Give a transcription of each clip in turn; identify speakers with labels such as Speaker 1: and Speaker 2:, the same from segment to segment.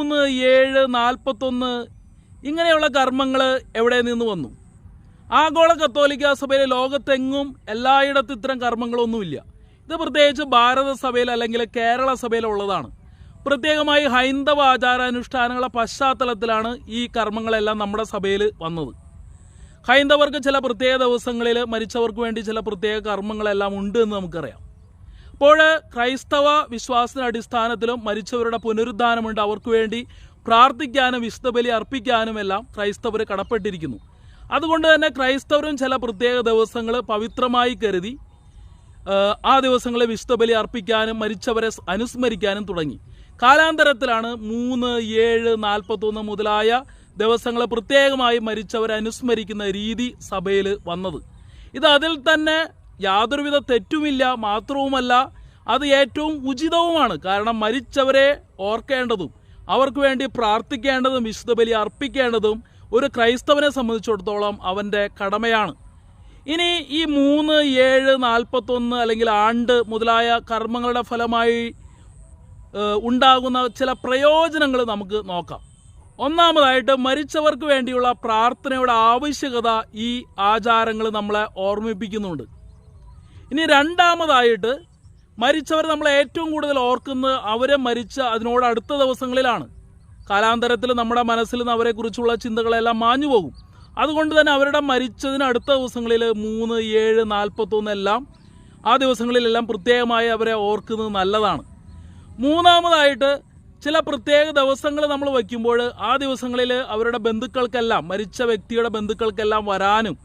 Speaker 1: മൂന്ന് ഏഴ് നാൽപ്പത്തൊന്ന് ഇങ്ങനെയുള്ള കർമ്മങ്ങൾ എവിടെ നിന്ന് വന്നു? ആഗോള കത്തോലിക്ക സഭയിലെ ലോകത്തെങ്ങും എല്ലായിടത്തും ഇത്തരം കർമ്മങ്ങളൊന്നുമില്ല. ഇത് പ്രത്യേകിച്ച് ഭാരത സഭയിൽ അല്ലെങ്കിൽ കേരള സഭയിൽ ഉള്ളതാണ്. പ്രത്യേകമായി ഹൈന്ദവ ആചാരാനുഷ്ഠാനങ്ങളുടെ പശ്ചാത്തലത്തിലാണ് ഈ കർമ്മങ്ങളെല്ലാം നമ്മുടെ സഭയിൽ വന്നത്. ഹൈന്ദവർക്ക് ചില പ്രത്യേക ദിവസങ്ങളിൽ മരിച്ചവർക്ക് വേണ്ടി ചില പ്രത്യേക കർമ്മങ്ങളെല്ലാം ഉണ്ട് എന്ന് നമുക്കറിയാം. അപ്പോൾ ക്രൈസ്തവ വിശ്വാസത്തിന്റെ അടിസ്ഥാനത്തിലും മരിച്ചവരുടെ പുനരുദ്ധാനമുണ്ട്. അവർക്ക് വേണ്ടി പ്രാർത്ഥിക്കാനും വിശുദ്ധബലി അർപ്പിക്കാനും എല്ലാം ക്രൈസ്തവർ കടപ്പെട്ടിരിക്കുന്നു. അതുകൊണ്ട് തന്നെ ക്രൈസ്തവരും ചില പ്രത്യേക ദിവസങ്ങൾ പവിത്രമായി കരുതി ആ, ദിവസങ്ങളെ വിശുദ്ധബലി അർപ്പിക്കാനും മരിച്ചവരെ അനുസ്മരിക്കാനും തുടങ്ങി. കാലാന്തരത്തിലാണ് മൂന്ന് ഏഴ് നാൽപ്പത്തൊന്ന് മുതലായ ദിവസങ്ങൾ പ്രത്യേകമായി മരിച്ചവരെ അനുസ്മരിക്കുന്ന രീതി സഭയിൽ വന്നത്. ഇത് അതിൽ തന്നെ യാതൊരുവിധ തെറ്റുമില്ല മാത്രവുമല്ല അത് ഏറ്റവും ഉചിതവുമാണ്. കാരണം മരിച്ചവരെ ഓർക്കേണ്ടതും അവർക്ക് വേണ്ടി പ്രാർത്ഥിക്കേണ്ടതും വിശുദ്ധ ബലി അർപ്പിക്കേണ്ടതും ഒരു ക്രൈസ്തവനെ സംബന്ധിച്ചിടത്തോളം അവന്റെ കടമയാണ്. ഇനി ഈ മൂന്ന് ഏഴ് നാൽപ്പത്തൊന്ന് അല്ലെങ്കിൽ ആണ്ട് മുതലായ കർമ്മങ്ങളുടെ ഫലമായി ഉണ്ടാകുന്ന ചില പ്രയോജനങ്ങൾ നമുക്ക് നോക്കാം. ഒന്നാമതായിട്ട് മരിച്ചവർക്ക് വേണ്ടിയുള്ള പ്രാർത്ഥനയുടെ ആവശ്യകത ഈ ആചാരങ്ങൾ നമ്മളെ ഓർമ്മിപ്പിക്കുന്നുണ്ട്. ഇനി രണ്ടാമതായിട്ട് മരിച്ചവർ നമ്മൾ ഏറ്റവും കൂടുതൽ ഓർക്കുന്നത് അവരെ മരിച്ച അതിനോട് അടുത്ത ദിവസങ്ങളിലാണ്. കാലാന്തരത്തിൽ നമ്മുടെ മനസ്സിൽ നിന്ന് അവരെക്കുറിച്ചുള്ള ചിന്തകളെല്ലാം മാഞ്ഞു പോകും. അതുകൊണ്ട് തന്നെ അവരുടെ മരിച്ചതിന് അടുത്ത ദിവസങ്ങളിൽ മൂന്ന് ഏഴ് നാൽപ്പത്തൊന്നെല്ലാം ആ ദിവസങ്ങളിലെല്ലാം പ്രത്യേകമായി അവരെ ഓർക്കുന്നത് നല്ലതാണ്. മൂന്നാമതായിട്ട് ചില പ്രത്യേക ദിവസങ്ങൾ നമ്മൾ വയ്ക്കുമ്പോൾ ആ ദിവസങ്ങളിൽ അവരുടെ ബന്ധുക്കൾക്കെല്ലാം മരിച്ച വ്യക്തിയുടെ ബന്ധുക്കൾക്കെല്ലാം വരാനും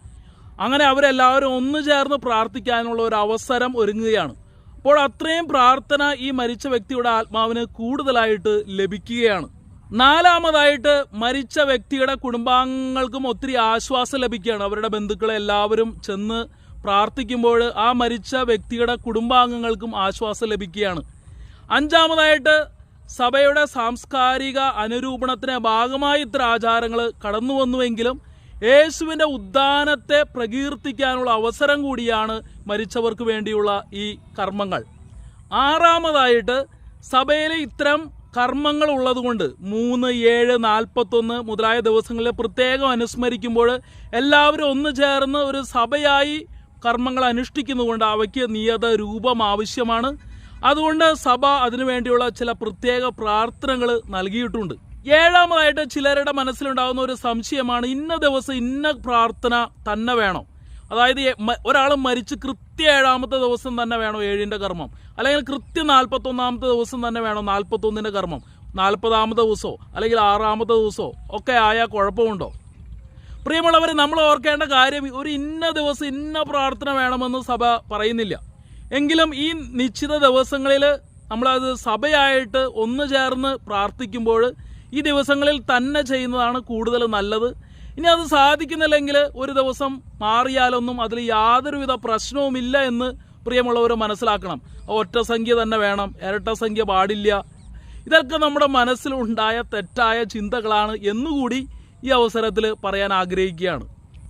Speaker 1: അങ്ങനെ അവരെല്ലാവരും ഒന്നു ചേർന്ന് പ്രാർത്ഥിക്കാനുള്ള ഒരു അവസരം ഒരുങ്ങുകയാണ്. അപ്പോൾ അത്രയും പ്രാർത്ഥന ഈ മരിച്ച വ്യക്തിയുടെ ആത്മാവിന് കൂടുതലായിട്ട് ലഭിക്കുകയാണ്. നാലാമതായിട്ട് മരിച്ച വ്യക്തിയുടെ കുടുംബാംഗങ്ങൾക്കും ഒത്തിരി ആശ്വാസം ലഭിക്കുകയാണ്. അവരുടെ ബന്ധുക്കളെ എല്ലാവരും ചെന്ന് പ്രാർത്ഥിക്കുമ്പോൾ ആ മരിച്ച വ്യക്തിയുടെ കുടുംബാംഗങ്ങൾക്കും ആശ്വാസം ലഭിക്കുകയാണ്. അഞ്ചാമതായിട്ട് സഭയുടെ സാംസ്കാരിക അനുരൂപണത്തിന് ഭാഗമായി ഇത്ര ആചാരങ്ങൾ കടന്നു വന്നുവെങ്കിലും യേശുവിന്റെ ഉദ്ധാനത്തെ പ്രകീർത്തിക്കാനുള്ള അവസരം കൂടിയാണ് മരിച്ചവർക്ക് വേണ്ടിയുള്ള ഈ കർമ്മങ്ങൾ. ആറാമതായിട്ട് സഭയിൽ ഇത്തരം കർമ്മങ്ങൾ ഉള്ളതുകൊണ്ട് മൂന്ന് ഏഴ് നാൽപ്പത്തൊന്ന് മുതലായ ദിവസങ്ങളിൽ പ്രത്യേകം അനുസ്മരിക്കുമ്പോൾ എല്ലാവരും ഒന്ന് ചേർന്ന് ഒരു സഭയായി കർമ്മങ്ങൾ അനുഷ്ഠിക്കുന്നതുകൊണ്ട് അവയ്ക്ക് നിയത രൂപം ആവശ്യമാണ്. അതുകൊണ്ട് സഭ അതിനുവേണ്ടിയുള്ള ചില പ്രത്യേക പ്രാർത്ഥനകൾ നൽകിയിട്ടുണ്ട്. ഏഴാമതായിട്ട് ചിലരുടെ മനസ്സിലുണ്ടാകുന്ന ഒരു സംശയമാണ് ഇന്ന ദിവസം ഇന്ന പ്രാർത്ഥന തന്നെ വേണം. അതായത് ഒരാൾ മരിച്ച് കൃത്യ ഏഴാമത്തെ ദിവസം തന്നെ വേണോ ഏഴിന്റെ കർമ്മം. അല്ലെങ്കിൽ കൃത്യം നാൽപ്പത്തൊന്നാമത്തെ ദിവസം തന്നെ വേണോ നാൽപ്പത്തൊന്നിന്റെ കർമ്മം. നാൽപ്പതാമത്തെ ദിവസമോ അല്ലെങ്കിൽ ആറാമത്തെ ദിവസമോ ഒക്കെ ആയാൽ കുഴപ്പമുണ്ടോ? പ്രിയമുള്ളവർ നമ്മൾ ഓർക്കേണ്ട കാര്യം ഒരു ഇന്ന ദിവസം ഇന്ന പ്രാർത്ഥന വേണമെന്ന് സഭ പറയുന്നില്ല. എങ്കിലും ഈ നിശ്ചിത ദിവസങ്ങളിൽ നമ്മളത് സഭയായിട്ട് ഒന്ന് ചേർന്ന് പ്രാർത്ഥിക്കുമ്പോൾ ഈ ദിവസങ്ങളിൽ തന്നെ ചെയ്യുന്നതാണ് കൂടുതൽ നല്ലത്. ഇനി അത് സാധിക്കുന്നില്ലെങ്കിൽ ഒരു ദിവസം മാറിയാലൊന്നും അതിൽ യാതൊരുവിധ പ്രശ്നവുമില്ല എന്ന് പ്രിയമുള്ളവർ മനസ്സിലാക്കണം. ഒറ്റ സംഖ്യ തന്നെ വേണം ഇരട്ട സംഖ്യ പാടില്ല. ഇതൊക്കെ നമ്മുടെ മനസ്സിലുണ്ടായ തെറ്റായ ചിന്തകളാണ് എന്നുകൂടി ഈ അവസരത്തിൽ പറയാൻ ആഗ്രഹിക്കുകയാണ്.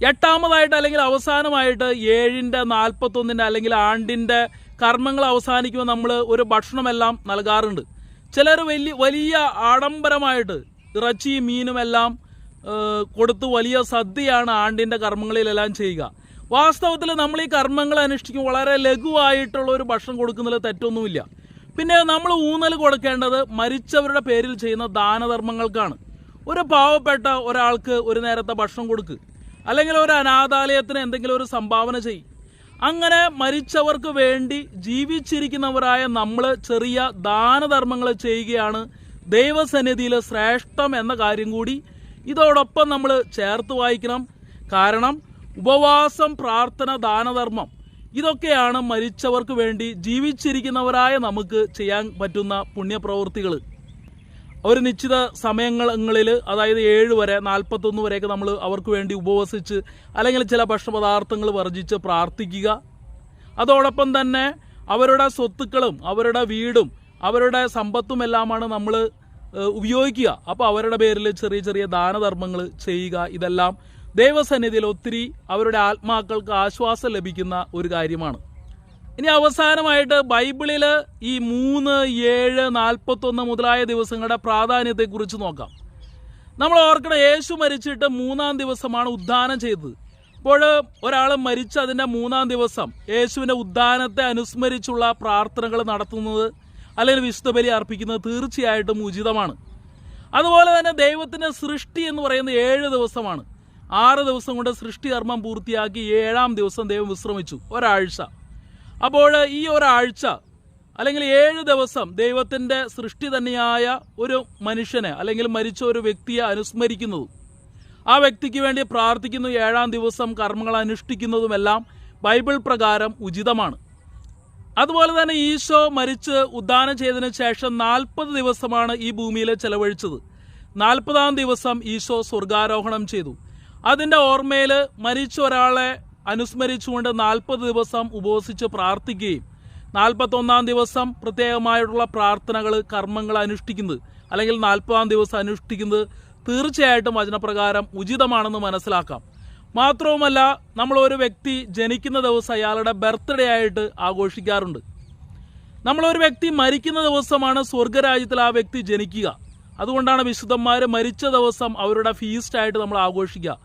Speaker 1: എട്ടാമതായിട്ട് അല്ലെങ്കിൽ അവസാനമായിട്ട് ഏഴിന്റെ നാൽപ്പത്തൊന്നിന്റെ അല്ലെങ്കിൽ ആണ്ടിന്റെ കർമ്മങ്ങൾ അവസാനിക്കുമ്പോൾ നമ്മൾ ഒരു ഭക്ഷണമെല്ലാം നൽകാറുണ്ട്. ചിലർ വലിയ വലിയ ആഡംബരമായിട്ട് ഇറച്ചിയും മീനും എല്ലാം ഏഹ്, കൊടുത്ത് വലിയ സദ്യയാണ് ആണ്ടിന്റെ കർമ്മങ്ങളിലെല്ലാം ചെയ്യുക. വാസ്തവത്തിൽ നമ്മൾ ഈ കർമ്മങ്ങൾ അനുഷ്ഠിക്കും വളരെ ലഘുവായിട്ടുള്ള ഒരു ഭക്ഷണം കൊടുക്കുന്നതിൽ തെറ്റൊന്നുമില്ല. പിന്നെ നമ്മൾ ഊന്നൽ കൊടുക്കേണ്ടത് മരിച്ചവരുടെ പേരിൽ ചെയ്യുന്ന ദാനധർമ്മങ്ങൾക്കാണ്. ഒരു പാവപ്പെട്ട ഒരാൾക്ക് ഒരു നേരത്തെ ഭക്ഷണം കൊടുക്കുക അല്ലെങ്കിൽ ഒരു അനാഥാലയത്തിന് എന്തെങ്കിലും ഒരു സംഭാവന ചെയ്യും. അങ്ങനെ മരിച്ചവർക്ക് വേണ്ടി ജീവിച്ചിരിക്കുന്നവരായ നമ്മൾ ചെറിയ ദാനധർമ്മങ്ങൾ ചെയ്യുകയാണ്. ദൈവസന്നിധിയിൽ ശ്രേഷ്ഠം എന്ന കാര്യം കൂടി ഇതോടൊപ്പം നമ്മൾ ചേർത്ത് വായിക്കണം. കാരണം ഉപവാസം പ്രാർത്ഥന ദാനധർമ്മം ഇതൊക്കെയാണ് മരിച്ചവർക്ക് വേണ്ടി ജീവിച്ചിരിക്കുന്നവരായ നമുക്ക് ചെയ്യാൻ പറ്റുന്ന പുണ്യപ്രവൃത്തികൾ ഒരു നിശ്ചിത സമയങ്ങളിൽ അതായത് ഏഴ് വരെ നാൽപ്പത്തൊന്ന് വരെയൊക്കെ നമ്മൾ അവർക്ക് വേണ്ടി ഉപവസിച്ച് അല്ലെങ്കിൽ ചില ഭക്ഷണപദാർത്ഥങ്ങൾ വർജിച്ച് പ്രാർത്ഥിക്കുക. അതോടൊപ്പം തന്നെ അവരുടെ സ്വത്തുക്കളും അവരുടെ വീടും അവരുടെ സമ്പത്തും എല്ലാമാണ് നമ്മൾ ഉപയോഗിക്കുക. അപ്പോൾ അവരുടെ പേരിൽ ചെറിയ ചെറിയ ദാനധർമ്മങ്ങൾ ചെയ്യുക. ഇതെല്ലാം ദൈവസന്നിധിയിൽ ഒത്തിരി അവരുടെ ആത്മാക്കൾക്ക് ആശ്വാസം ലഭിക്കുന്ന ഒരു കാര്യമാണ്. ഇനി അവസാനമായിട്ട് ബൈബിളിൽ ഈ മൂന്ന് ഏഴ് നാൽപ്പത്തൊന്ന് മുതലായ ദിവസങ്ങളുടെ പ്രാധാന്യത്തെക്കുറിച്ച് നോക്കാം. നമ്മൾ ഓർക്കണം യേശു മരിച്ചിട്ട് മൂന്നാം ദിവസമാണ് ഉദ്ധാനം ചെയ്തത്. അപ്പോൾ ഒരാൾ മരിച്ച അതിന്റെ മൂന്നാം ദിവസം യേശുവിന്റെ ഉദ്ധാനത്തെ അനുസ്മരിച്ചുള്ള പ്രാർത്ഥനകൾ നടത്തുന്നത് അല്ലെങ്കിൽ വിശുദ്ധ ബലി അർപ്പിക്കുന്നത് തീർച്ചയായിട്ടും ഉചിതമാണ്. അതുപോലെ തന്നെ ദൈവത്തിന്റെ സൃഷ്ടി എന്ന് പറയുന്നത് ഏഴ് ദിവസമാണ്. ആറ് ദിവസം കൊണ്ട് സൃഷ്ടി കർമ്മം പൂർത്തിയാക്കി ഏഴാം ദിവസം ദൈവം വിശ്രമിച്ചു. ഒരാഴ്ച. അപ്പോൾ ഈ ഒരാഴ്ച അല്ലെങ്കിൽ ഏഴ് ദിവസം ദൈവത്തിന്റെ സൃഷ്ടി തന്നെയായ ഒരു മനുഷ്യനെ അല്ലെങ്കിൽ മരിച്ച ഒരു വ്യക്തിയെ അനുസ്മരിക്കുന്നതും. ആ വ്യക്തിക്ക് വേണ്ടി പ്രാർത്ഥിക്കുന്നു ഏഴാം ദിവസം കർമ്മങ്ങൾ അനുഷ്ഠിക്കുന്നതുമെല്ലാം ബൈബിൾ പ്രകാരം ഉചിതമാണ്. അതുപോലെ തന്നെ ഈശോ മരിച്ച് ഉദ്ധാനം ചെയ്തതിന് ശേഷം നാൽപ്പത് ദിവസമാണ് ഈ ഭൂമിയിൽ ചെലവഴിച്ചത്. നാൽപ്പതാം ദിവസം ഈശോ സ്വർഗാരോഹണം ചെയ്തു. അതിന്റെ ഓർമ്മയിൽ മരിച്ച ഒരാളെ അനുസ്മരിച്ചുകൊണ്ട് നാൽപ്പത് ദിവസം ഉപവസിച്ച് പ്രാർത്ഥിക്കുകയും നാൽപ്പത്തൊന്നാം ദിവസം പ്രത്യേകമായിട്ടുള്ള പ്രാർത്ഥനകൾ കർമ്മങ്ങൾ അനുഷ്ഠിക്കുന്നത് അല്ലെങ്കിൽ നാൽപ്പതാം ദിവസം അനുഷ്ഠിക്കുന്നത് തീർച്ചയായിട്ടും വചനപ്രകാരം ഉചിതമാണെന്ന് മനസ്സിലാക്കാം. മാത്രവുമല്ല നമ്മൾ ഒരു വ്യക്തി ജനിക്കുന്ന ദിവസം അയാളുടെ ബർത്ത്ഡേ ആയിട്ട് ആഘോഷിക്കാറുണ്ട്. നമ്മളൊരു വ്യക്തി മരിക്കുന്ന ദിവസമാണ് സ്വർഗരാജ്യത്തിൽ ആ വ്യക്തി ജനിക്കുക. അതുകൊണ്ടാണ് വിശുദ്ധന്മാർ മരിച്ച ദിവസം അവരുടെ ഫീസ്റ്റായിട്ട് നമ്മൾ ആഘോഷിക്കുക.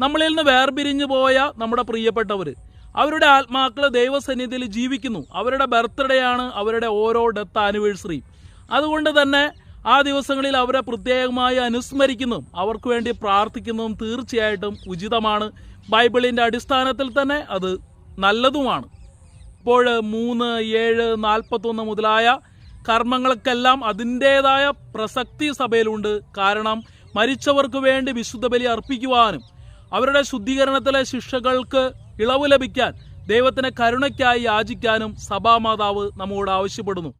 Speaker 1: നമ്മളിൽ നിന്ന് വേർപിരിഞ്ഞു പോയ നമ്മുടെ പ്രിയപ്പെട്ടവർ അവരുടെ ആത്മാക്കൾ ദൈവസന്നിധിയിൽ ജീവിക്കുന്നു. അവരുടെ ബർത്ത്ഡേ ആണ് അവരുടെ ഓരോ ഡെത്ത് ആനിവേഴ്സറി. അതുകൊണ്ട് തന്നെ ആ ദിവസങ്ങളിൽ അവരെ പ്രത്യേകമായി അനുസ്മരിക്കുന്നതും അവർക്ക് വേണ്ടി പ്രാർത്ഥിക്കുന്നതും തീർച്ചയായിട്ടും ഉചിതമാണ്. ബൈബിളിന്റെ അടിസ്ഥാനത്തിൽ തന്നെ അത് നല്ലതുമാണ്. ഇപ്പോൾ മൂന്ന് ഏഴ് നാൽപ്പത്തൊന്ന് മുതലായ കർമ്മങ്ങൾക്കെല്ലാം അതിന്റേതായ പ്രസക്തി സഭയിലുണ്ട്. കാരണം മരിച്ചവർക്ക് വേണ്ടി വിശുദ്ധ ബലി അർപ്പിക്കുവാനും അവരുടെ ശുദ്ധീകരണത്തിലെ ശിക്ഷകൾക്ക് ഇളവ് ലഭിക്കാൻ ദൈവത്തിന് കരുണയ്ക്കായി യാചിക്കാനും സഭാമാതാവ് നമ്മോട് ആവശ്യപ്പെടുന്നു.